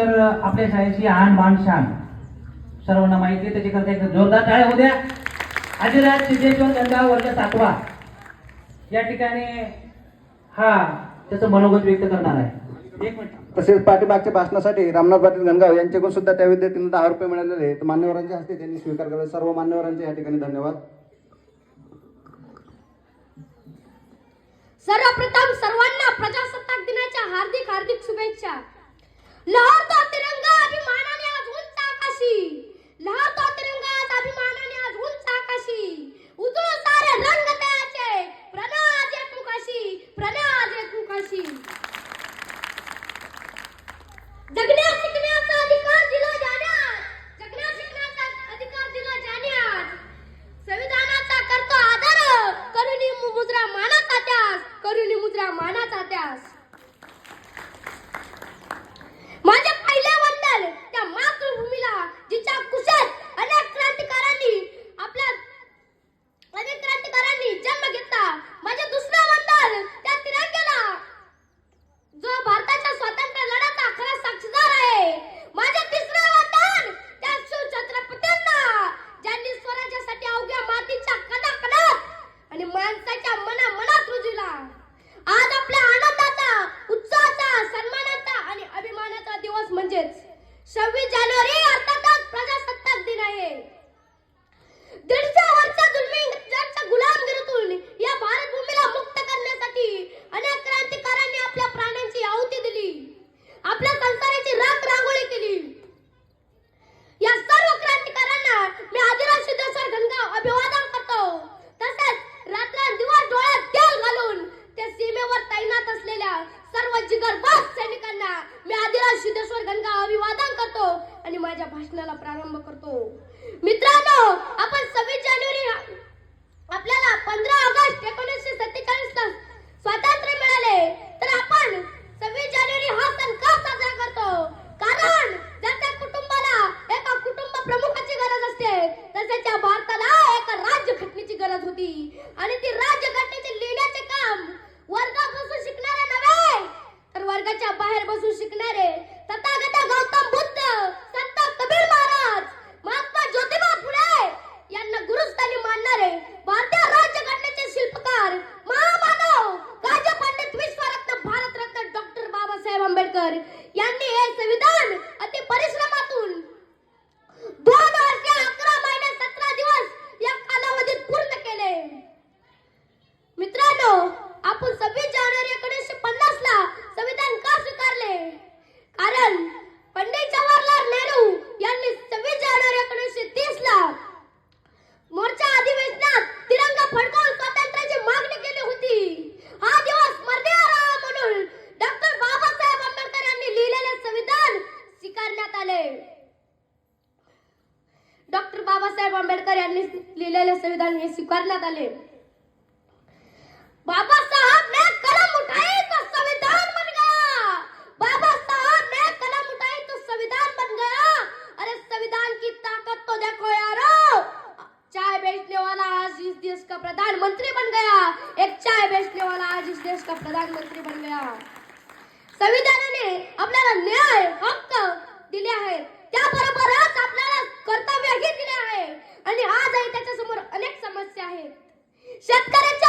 तर आपल्या शाळेची आण बाण शान. सर्वांना माहिती आहे त्याच्याकरता एक जोरदार टाळ्या होऊ द्या. आदिराज सिद्धेश्वर गंगा वर्ग सातवा. या ठिकाणी हा त्याचं मनोगत व्यक्त करणार आहे. एक मिनिट. तसेच पाठीमागच्या भाषणासाठी रामनाथ पाटील गणगाव यांच्याकडून सुद्धा त्या विद्यार्थ्यांना दहा रुपये मिळालेले आहेत. मान्यवरांच्या हस्ते त्यांनी स्वीकार केला. सर्व मान्यवरांचे या ठिकाणी धन्यवाद. सर्वप्रथम सर्वांना प्रजासत्ताक दिनाच्या हार्दिक हार्दिक शुभेच्छा. लहरतो तिरंगा अभिमानाने आज उंच आकाशी लहरतो तिरंगा आज अभिमानाने आज उंच आकाशी उजळू सारे रंग तयाचे. प्रणाज एकमुखाशी प्रणाज एकमुखाशी जगण्या शिकण्याचा अधिकार दिला जाण्यास जगण्या शिकण्याचा अधिकार दिला जाण्यास संविधानाचा करतो आदर. करुणी मुद्रा मानाचा त्यास. करुणी मुद्रा मानाचा त्यास. माझ्या प्रारंभ करतो. मित्रांनो आपण सव्वीस जानेवारी आपल्याला पंधरा ऑगस्ट एकोणीसशे सत्तेचाळीस ला स्वातंत्र्य मिळाले. तर आपण सव्वीस जानेवारी हा सण का साजरा करतो? कारण ज्याच्या कुटुंबाला एका कुटुंब प्रमुखाची गरज असते तसेच भारताला एका राज्य घटनेची गरज होती. आणि आंबेडकर यांनी हे संविधान अति परिश्रमातून बाबासाहेब आंबेडकर यांनी लिहिलेले संविधान हे स्वीकारण्यात आले. बाबासाहेब ने कलम उठाई तो संविधान बन गया. बाबासाहेब ने कलम उठाई तो संविधान बन गया. अरे संविधान की ताकत तो देखो यारो. चाय बेचने वाला आज इस देश का प्रधानमंत्री बन गया. एक चाय बेचने वाला आज इस देश का प्रधानमंत्री बन गया. संविधानाने आपल्याला न्याय हक्क दिले आहेत. त्याबरोबर आणि आजही त्याच्यासमोर अनेक समस्या आहेत. शेतकऱ्याचे